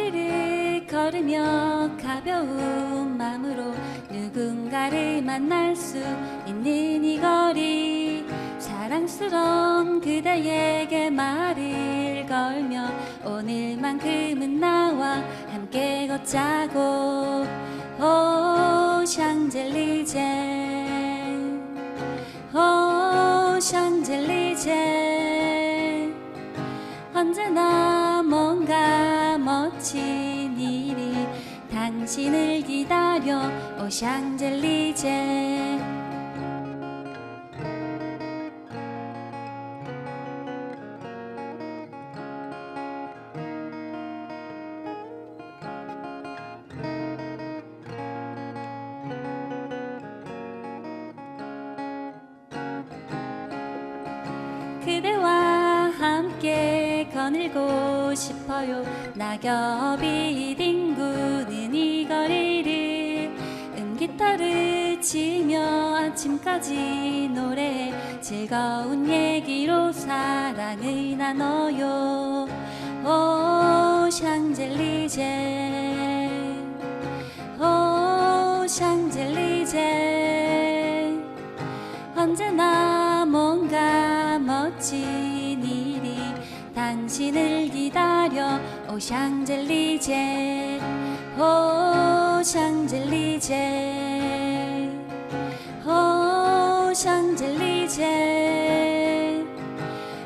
거리를 걸으며 가벼운 마음으로 누군가를 만날 수 있는 이 거리. 사랑스러운 그대에게 말을 걸며 오늘만큼은 나와 함께 걷자고. 오 샹젤리제 멋진 일이 당신을 기다려 오 샹젤리제 그대와 거닐고 싶어요. 낙엽이 뒹구는 이 거리를 음기타를 치며 아침까지 노래 즐거운 얘기로 사랑을 나눠요. 오 샹젤리제 오 샹젤리제 언제나 뭔가 멋진 당신을 기다려. 오 샹젤리제. 오 샹젤리제. 오 샹젤리제.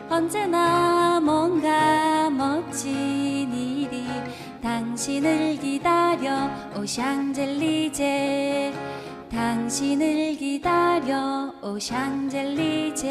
언제나 뭔가 멋진 일이 당신을 기다려. 오 샹젤리제. 당신을 기다려. 오 샹젤리제